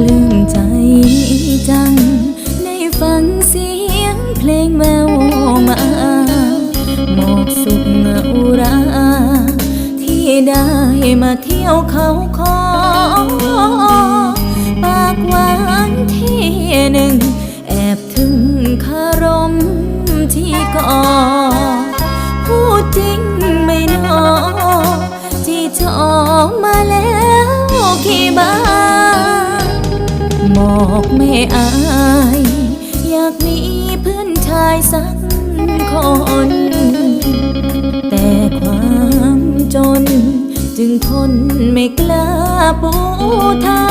ลืมใจจังในฝันเสียงเพลงแววมาหมอกสุขอุรา ที่ได้มาเที่ยวเขาคอปากหวานที่หนึ่ง แอบถึงคารมที่ก่อ บอกไม่อาย อยากมีเพื่อนชายสักคน แต่ความจน จึงทนไม่กล้าปูทา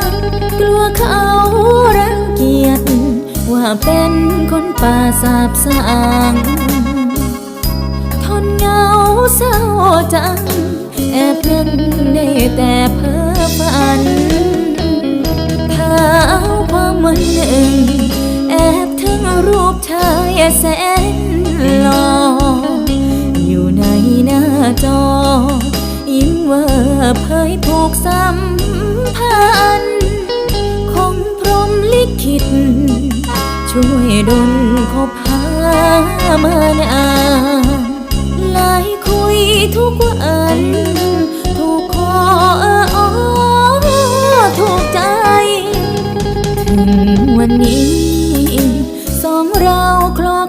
งกลัวเขารังเกียจว่าเป็นคนป่าสาบสางทนเหงาเศร้าจัง แอบนั่งได้แต่เพ้อฝัน มันหนึ่ง แอบถึงรูปชายแสนหล่ออยู่ในหน้าจอ ยิ้มว่าเผยผูกสัมพันธ์คงพรหมลิขิต ช่วยดลคบหามานานไลายคุยทุกวัน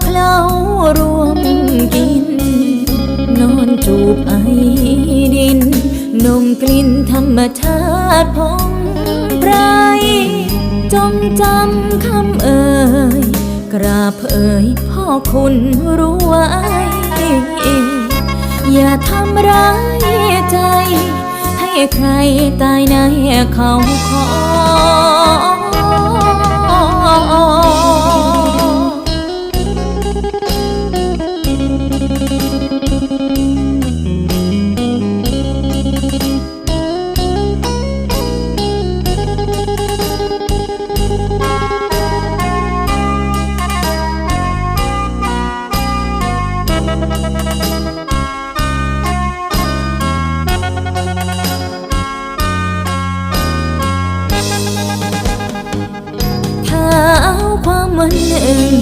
เคล้ารวมกิน นอนจูบไอดิน นมกลิ่นธรรมชาติพองไพรจงจำคำเอ่ย กราบเอ่ยพ่อคุณรู้ไว้ อย่าทำร้ายใจ ให้ใครตายในเขาขอ วันหนึ่ง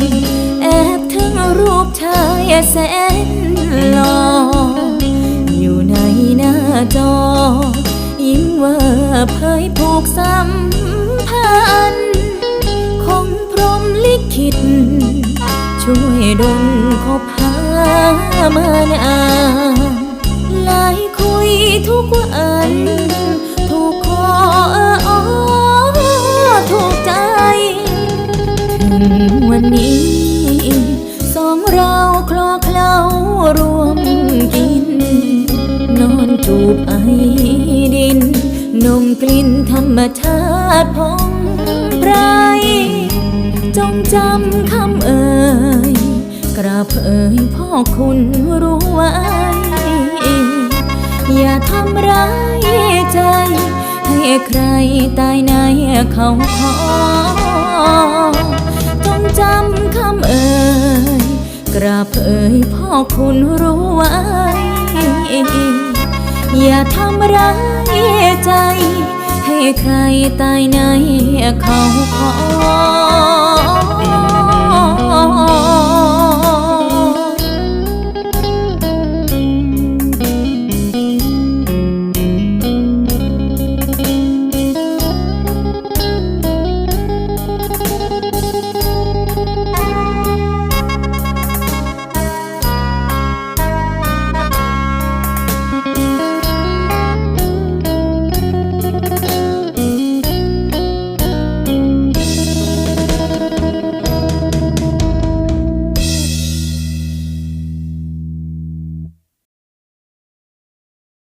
แอบถึงรูปชายแสนหล่ออยู่ในหน้าจอ ยิ้มว่าเผยผูกสัมพันธ์คงพรหมลิขิต ช่วยดลคบหามานานไลายคุยทุกวันถูกคอ วันนี้ สองเราคลอเคล้ารวมกิน นอนจูบไอดิน นมกลิ่นธรรมชาติพองไพรจงจำคำเอ่ยกราบเอ่ยพ่อคุณรู้ไว้ อย่าทำร้ายใจ ให้ใครตายในเขาขอ จำคำเอ่ยกราบเอ่ยพ่อคุณรู้ไว้ อย่าทำร้ายใจ ให้ใครตายในเขาขอ